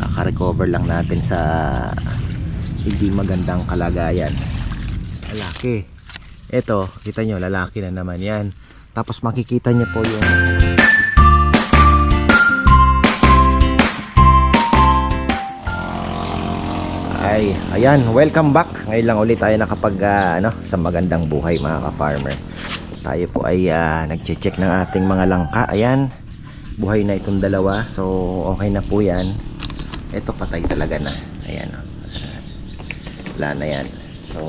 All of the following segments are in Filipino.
kaka-recover lang natin sa hindi magandang kalagayan. Lalaki. Eto kita nyo lalaki na naman yan. Tapos makikita nyo po yung ay ayan welcome back. Ngayon lang ulit tayo nakapag ah, ano, sa magandang buhay mga ka-farmer. Tayo po ay ah, nagche-check ng ating mga langka. Ayan buhay na itong dalawa. So okay na po yan ito patay talaga na. Ayan oh. wala na yan. So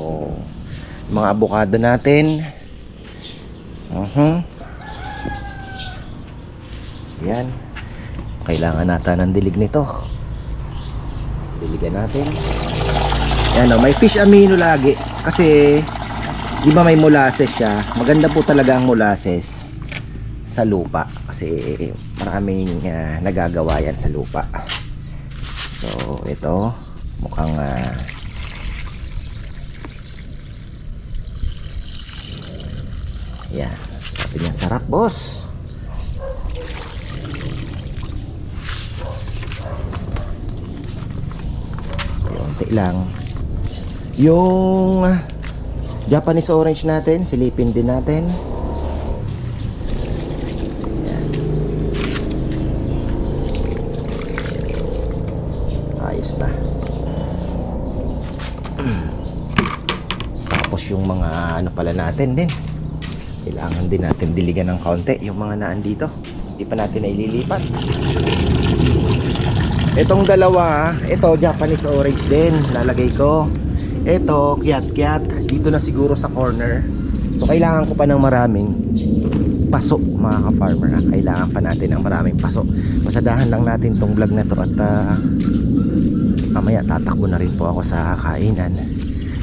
mga abukado natin. Uh yan kailangan nata ng dilig nito. Diligan natin. Yan o may fish amino lagi. Kasi di ba may molasses siya? Maganda po talaga ang molasses sa lupa. Kasi maraming ah, nagagawa yan sa lupa so ito mukhang ah, yan sabi niya sarap boss Unti lang. Yung Japanese orange natin, silipin din natin. Yan. Ayos na. Tapos yung mga ano pala natin din. Kailangan din natin diligan ng kaunti yung mga naan dito. Hindi pa natin naililipat. Itong dalawa, ito Japanese orange din, lalagay ko. Ito, kiat-kiat, dito na siguro sa corner. So kailangan ko pa ng maraming paso mga ka-farmer. Kailangan pa natin ng maraming paso. Pasadahan lang natin tong vlog na to at ah, mamaya tatakbo na rin po ako sa kainan.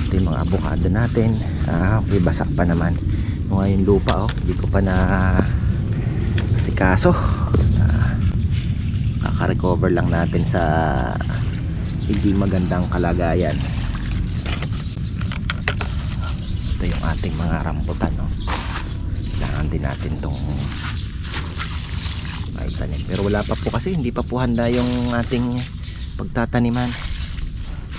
Ito mga avocado natin. Ah, okay, basak pa naman. Mga yung lupa oh, hindi ko pa na sikaso. Ah, kaka-recover lang natin sa hindi magandang kalagayan ito yung ating mga rambutan no? kailangan din natin tong maitanim pero wala pa po kasi hindi pa po handa yung ating pagtataniman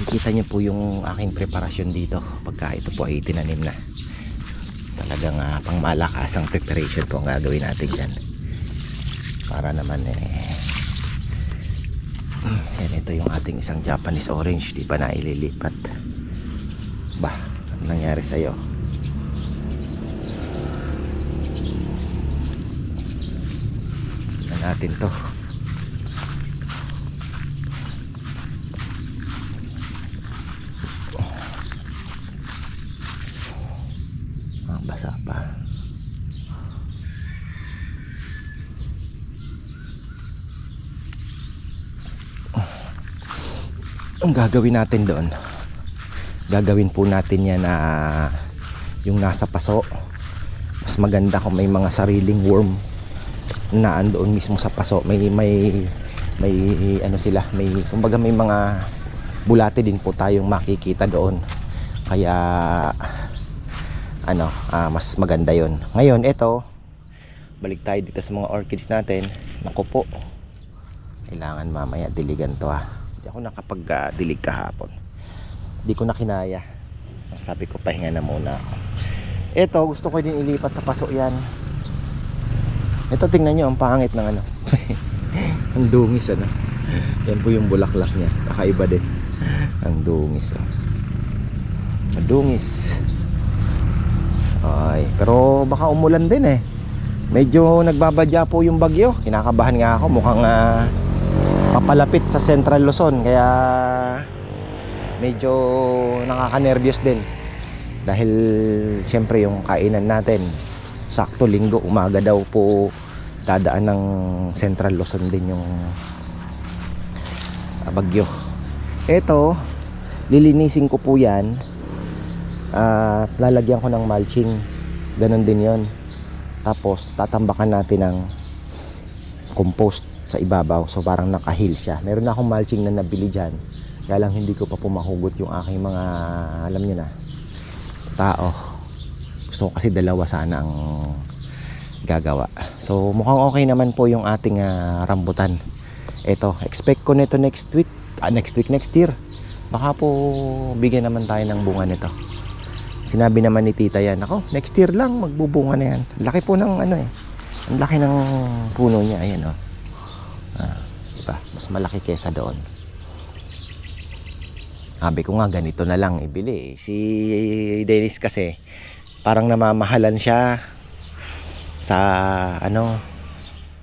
nakikita niyo po yung aking preparasyon dito. Pagka ito po ay tinanim na. Talagang uh, pang malakasang preparation po ang gagawin natin dyan. Para naman eh yan ito yung ating isang Japanese orange di pa na ililipat ba ano nangyari sa'yo? Na natin to ah, basa pa ang gagawin natin doon? Gagawin po natin yan na yung nasa paso. Mas maganda kung may mga sariling worm na andoon mismo sa paso. May may may ano sila may kumbaga may mga bulate din po tayong makikita doon. Kaya ano ah, mas maganda yon ngayon ito balik tayo dito sa mga orchids natin. Naku po. Kailangan mamaya diligan to ah hindi ako nakapag-dilig kahapon. Hindi ko na kinaya. Sabi ko pahinga na muna ako. Ito gusto ko din ilipat sa paso yan. Ito tingnan nyo ang pangit ng ano. Ang dungis ano. Yan po yung bulaklak niya. Kakaiba din. Ang dungis oh. ang dungis. Ay pero baka umulan din eh. Medyo nagbabadya po yung bagyo. Kinakabahan nga ako. Mukhang ah, papalapit sa Central Luzon kaya medyo nakaka-nervyos din. Dahil syempre yung kainan natin sakto linggo umaga daw po dadaan ng Central Luzon din yung ah, bagyo. Eto lilinisin ko po yan at lalagyan ko ng mulching. Ganun din yon tapos tatambakan natin ng compost sa ibabaw so parang nakahil siya meron akong mulching na nabili dyan kaya lang hindi ko pa pumahugot yung aking mga alam nyo na tao gusto ko kasi dalawa sana ang gagawa so mukhang okay naman po yung ating ah, rambutan Eto, expect ko nito next week. Ah, next week, next year. Baka po bigyan naman tayo ng bunga nito. Sinabi naman ni tita yan, ako, next year lang magbubunga na yan. Laki po ng ano eh. Ang laki ng puno niya, ayan oh. Diba? Mas malaki kesa doon. Sabi ko nga, ganito na lang ibili. Si Dennis kasi, parang namamahalan siya sa ano,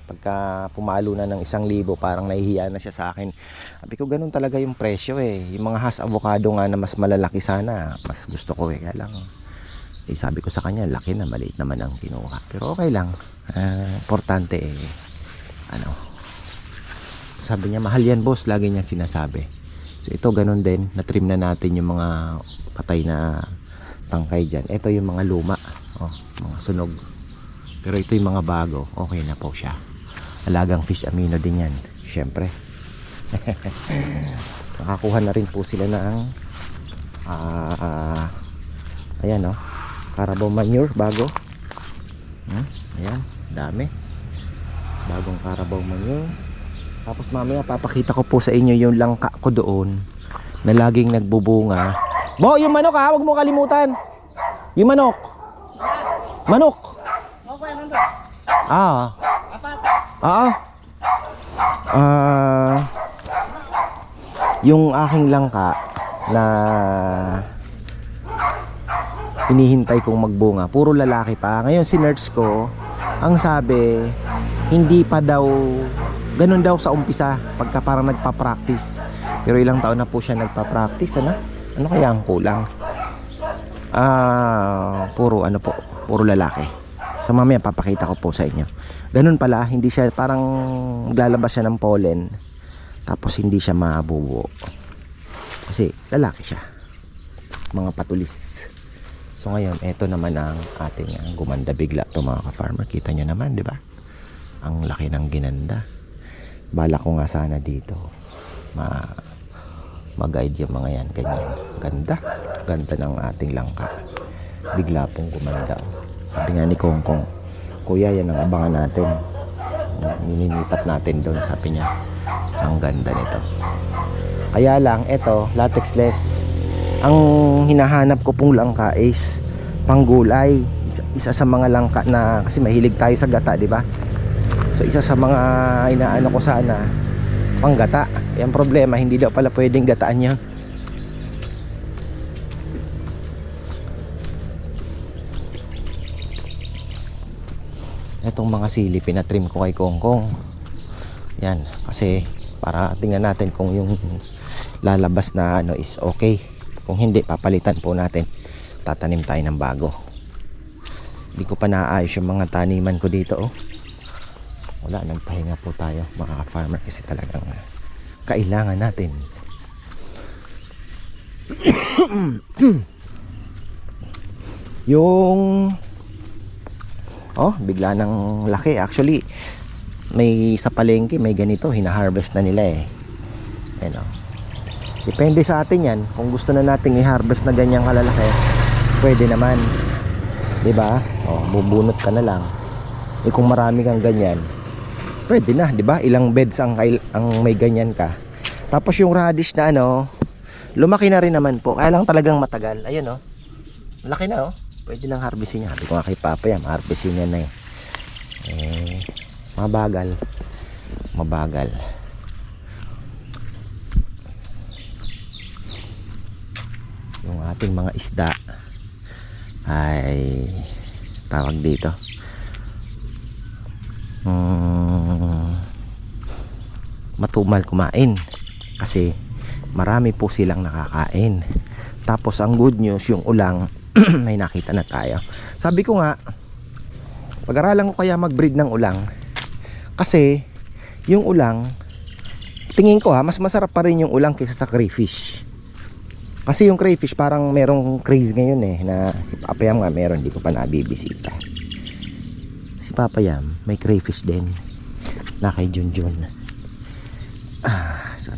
pagka pumalo na ng isang libo, parang nahihiya na siya sa akin. Sabi ko, ganun talaga yung presyo eh. Yung mga has avocado nga na mas malalaki sana, mas gusto ko eh. Kaya lang, eh, sabi ko sa kanya, laki na, maliit naman ang kinuha. Pero okay lang. Ah, importante eh, ano, sabi niya, mahal yan boss, lagi niya sinasabi. So ito ganun din, na-trim na natin yung mga patay na tangkay dyan. Ito yung mga luma, oh, mga sunog. Pero ito yung mga bago, okay na po siya. Alagang fish amino din yan, syempre. Nakakuha na rin po sila ng ah ah, ayan oh, Carabao manure bago. Hmm, ayan, dami. Bagong Carabao manure. Tapos mamaya papakita ko po sa inyo yung langka ko doon na laging nagbubunga. Bo, yung manok ha, huwag mo kalimutan. Yung manok. Manok. Ah. Ah. Ah. yung aking langka na hinihintay kong magbunga, puro lalaki pa. Ngayon sinerch ko, ang sabi, hindi pa daw ganun daw sa umpisa pagka parang nagpa-practice. Pero ilang taon na po siya nagpa-practice, ano? Ano kaya ang kulang? Ah, puro ano po, puro lalaki. So mamaya papakita ko po sa inyo. Ganun pala, hindi siya parang lalabas siya ng pollen. Tapos hindi siya mabubuo. Kasi lalaki siya. Mga patulis. So ngayon, eto naman ang ating ah, gumanda bigla to mga ka-farmer. Kita nyo naman, di ba? Ang laki ng ginanda. Bala ko nga sana dito. Ma mag-guide yung mga yan. Ganyan. Ganda. Ganda ng ating langka. Bigla pong gumanda. oh. Sabi nga ni Kong Kong, Kuya, yan ang abangan natin. Nininipat natin doon, sabi niya. Ang ganda nito. Kaya lang, eto, latexless. Ang hinahanap ko pong langka is panggulay. Isa, isa sa mga langka na, kasi mahilig tayo sa gata, di ba? So, isa sa mga inaano ko sana, panggata. Ang problema, hindi daw pala pwedeng gataan yan. Itong mga sili, pinatrim ko kay Kongkong. Yan, kasi para tingnan natin kung yung lalabas na ano is okay. Kung hindi, papalitan po natin. Tatanim tayo ng bago. Hindi ko pa naayos yung mga taniman ko dito, oh. Wala, nagpahinga po tayo, mga farmer kasi talagang ah, kailangan natin. yung Oh, bigla ng laki. Actually, may sa palengke, may ganito, hina-harvest na nila eh. Ayan oh. Depende sa atin yan. Kung gusto na nating i-harvest na ganyang kalalaki, pwede naman. 'Di ba? Oh, bubunot ka na lang. Eh kung marami kang ganyan, pwede na, 'di ba? Ilang beds ang ang may ganyan ka. Tapos yung radish na ano, lumaki na rin naman po. Kaya lang talagang matagal. Ayun oh. Laki na oh. Pwede nang harvestin niya. Sabi ko nga kay Papa yan, harvestin niya na eh. Eh, mabagal. Mabagal. Yung ating mga isda ay tawag dito. Mm, matumal kumain kasi marami po silang nakakain. Tapos ang good news, yung ulang may nakita na tayo. Sabi ko nga, pag-aralan ko kaya mag-breed ng ulang. Kasi, yung ulang, tingin ko ha, mas masarap pa rin yung ulang kaysa sa crayfish. Kasi yung crayfish parang merong craze ngayon eh, na si Papa Yam nga meron, di ko pa nabibisita. Si Papa Yam, may crayfish din. Na kay Junjun.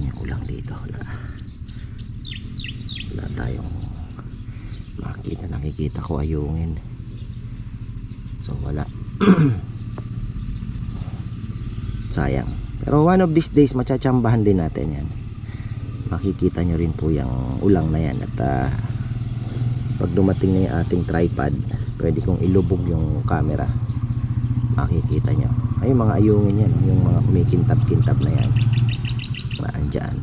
Ah, saan yung ulang dito? Wala. Wala tayong makikita nakikita ko ayungin so wala sayang Pero one of these days, machachambahan din natin yan. Makikita nyo rin po yung ulang na yan. At ah, pag dumating na yung ating tripod, pwede kong ilubog yung camera. Makikita nyo. Ay, mga ayungin yan. Yung mga kumikintab-kintab na yan. Naan dyan.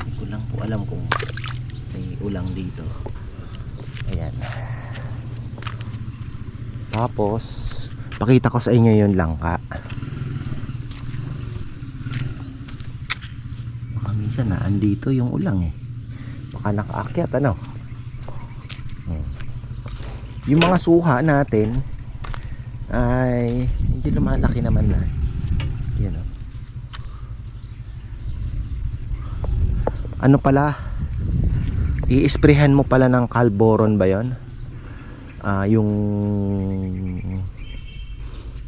Hindi ko lang po alam kung may ulang dito. Ayan. Tapos, pakita ko sa inyo yung langka. Baka minsan na andito yung ulang eh. Baka nakaakyat ano. Hmm. Yung mga suha natin ay medyo lumalaki naman na. Yan oh. Ano pala? I-sprayhan mo pala ng Calboron ba 'yon? Ah, yung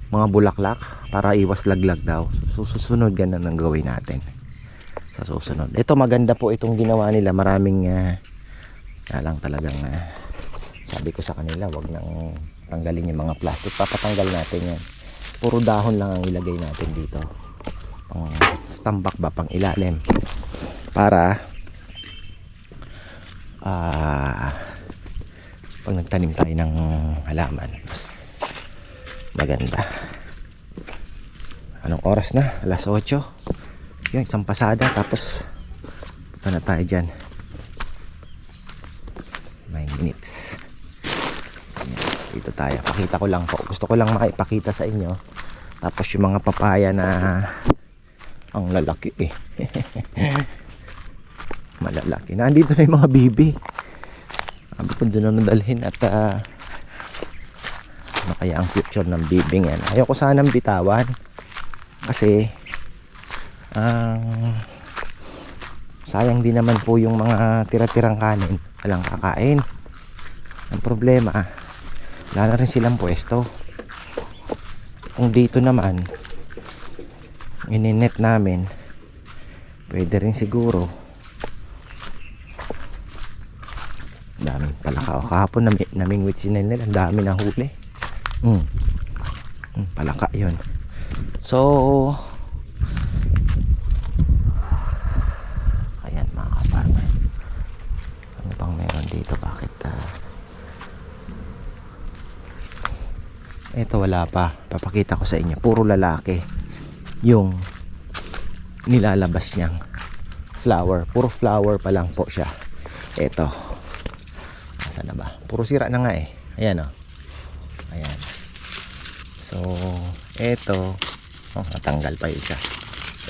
mga bulaklak para iwas laglag daw. So, susunod ganun ang gawin natin sa susunod. Ito maganda po itong ginawa nila. Maraming uh, lang talagang ah, sabi ko sa kanila wag nang tanggalin yung mga plastic. Papatanggal natin yan. Puro dahon lang ang ilagay natin dito. Pang tambak ba pang ilalim. Para ah pag nagtanim tayo ng halaman mas maganda. Anong oras na? Alas 8 yun, isang pasada tapos punta na tayo dyan. 9 minutes. Ayan, dito tayo. Pakita ko lang po. Gusto ko lang maipakita sa inyo. Tapos yung mga papaya na ang lalaki eh malalaki. Nandito na yung mga bibi. Sabi ko doon na nadalhin at ah, ano kaya ang future ng bibing yan ayoko sanang bitawan. Kasi ang sayang din naman po yung mga tira-tirang kanin. Walang kakain. Ang problema wala na rin silang pwesto. Kung dito naman ininet namin pwede rin siguro ang daming palaka o kahapon nami, namingwit si Nenel ang dami na huli mm. Mm, palaka yon so Ayan mga kaparmer. Ano bang meron dito? Bakit Ito wala pa. Papakita ko sa inyo. Puro lalaki. Yung nilalabas niyang flower. Puro flower pa lang po siya. Ito. Asa na ba? Puro sira na nga eh. Ayan oh. Ayan. So, ito. Oh, natanggal pa yung isa.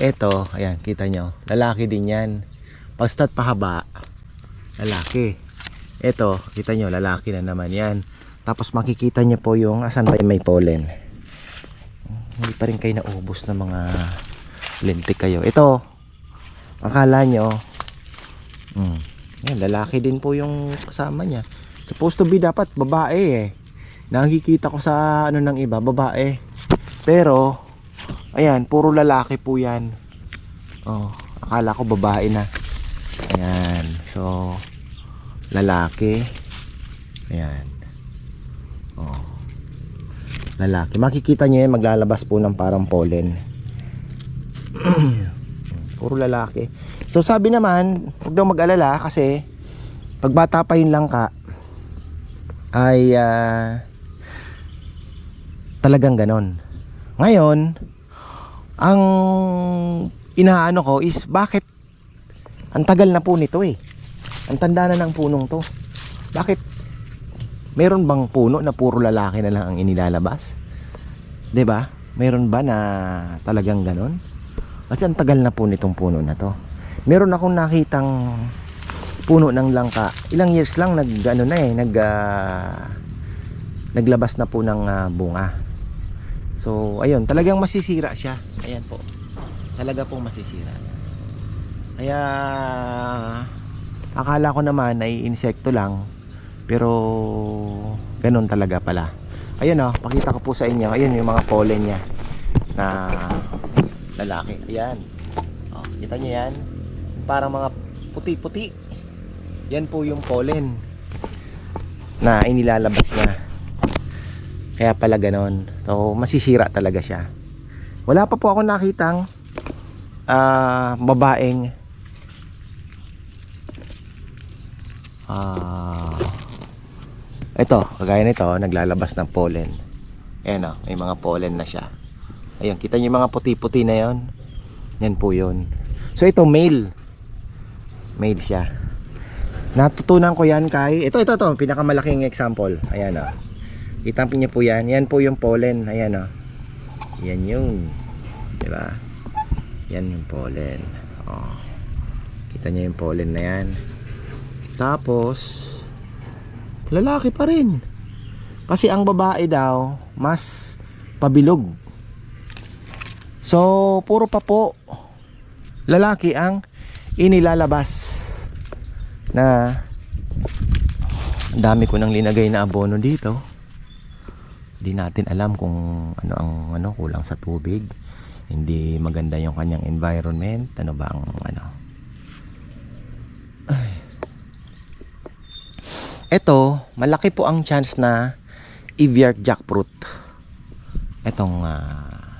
Ito, ayan, kita nyo. Lalaki din yan. Basta't pahaba, lalaki. Ito, kita nyo, lalaki na naman yan. Tapos makikita nyo po yung asan ba yung may pollen. Hindi pa rin kayo naubos ng mga lintik kayo. Ito, akala nyo, hmm, yan, lalaki din po yung kasama niya. Supposed to be dapat babae eh. Nakikita ko sa ano ng iba, babae. Pero, ayan, puro lalaki po yan. Oh, akala ko babae na. Ayan. So, lalaki. Ayan. Oh. Lalaki. Makikita nyo yan, maglalabas po ng parang pollen. Puro lalaki. So, sabi naman, huwag daw mag-alala kasi pag bata pa yung langka, ay ah, talagang ganon. Ngayon, ang inaano ko is bakit ang tagal na po nito eh. Ang tanda na ng punong to. Bakit meron bang puno na puro lalaki na lang ang inilalabas? 'Di ba? Meron ba na talagang ganon? Kasi ang tagal na po nitong puno na to. Meron akong nakitang puno ng langka. Ilang years lang nag ano na eh, nag ah, naglabas na po ng ah, bunga. So, ayun, talagang masisira siya. Ayan po. Talaga pong masisira. Kaya akala ko naman ay insekto lang. Pero ganun talaga pala. Ayun oh, pakita ko po sa inyo. Ayun yung mga pollen niya na lalaki. Ayan. Oh, kita niyo yan? Parang mga puti-puti. Yan po yung pollen na inilalabas niya. Kaya pala ganon. So, masisira talaga siya. Wala pa po ako nakitang ah babaeng ah ito, kagaya nito, naglalabas ng pollen. Ayan o, may mga pollen na siya. Ayun, kita niyo yung mga puti-puti na yon. Yan po yun. So ito, male. Male siya. Natutunan ko yan kay, ito, ito, ito, pinakamalaking example. Ayan o. Kita niyo po yan. Yan po yung pollen. Ayan o. Yan yung. Diba? Yan yung pollen. Oh. Kita niyo yung pollen na yan. Tapos, lalaki pa rin. Kasi ang babae daw, mas pabilog. So, puro pa po lalaki ang inilalabas na ang dami ko nang linagay na abono dito. Hindi natin alam kung ano ang ano kulang sa tubig. Hindi maganda yung kanyang environment. Ano ba ang ano? Ito, malaki po ang chance na Eviart jackfruit. Itong ah,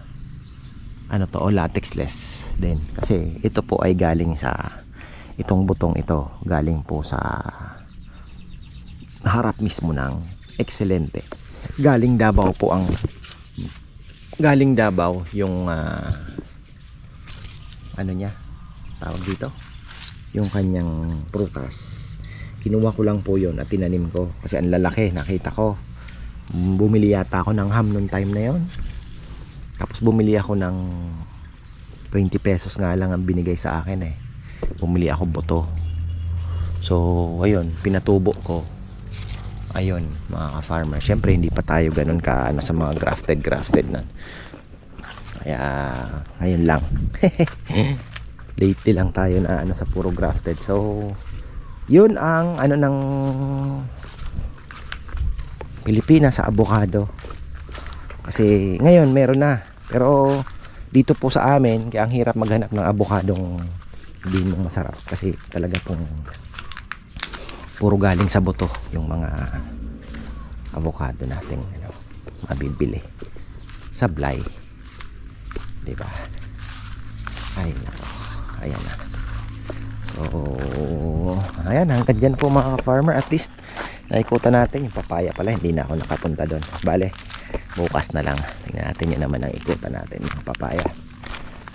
ano to, o latexless din. Kasi ito po ay galing sa itong butong ito, galing po sa harap mismo ng excelente. Galing Davao po ang galing Davao yung ah, ano niya tawag dito? Yung kanyang prutas. Kinuha ko lang po yon at tinanim ko kasi ang lalaki nakita ko. Bumili yata ako ng ham noong time na yon tapos bumili ako ng 20 pesos nga lang ang binigay sa akin eh bumili ako boto. So ayun pinatubo ko. Ayun mga ka-farmer. Syempre hindi pa tayo ganun ka ano, sa mga grafted grafted na. Kaya ayun lang. Lately lang tayo na ano sa puro grafted. So yun ang ano ng Pilipinas sa avocado kasi ngayon meron na. Pero dito po sa amin kaya ang hirap maghanap ng avocadong hindi mo masarap. Kasi talaga pong puro galing sa buto yung mga avocado nating ano, mabibili. Sablay. Di ba? Ay nako. Ayan na. So ayan hanggang dyan po mga farmer at least naikutan natin yung papaya pala. Hindi na ako nakapunta doon. Bale bukas na lang. Tingnan natin yun naman ang ikutan natin yung papaya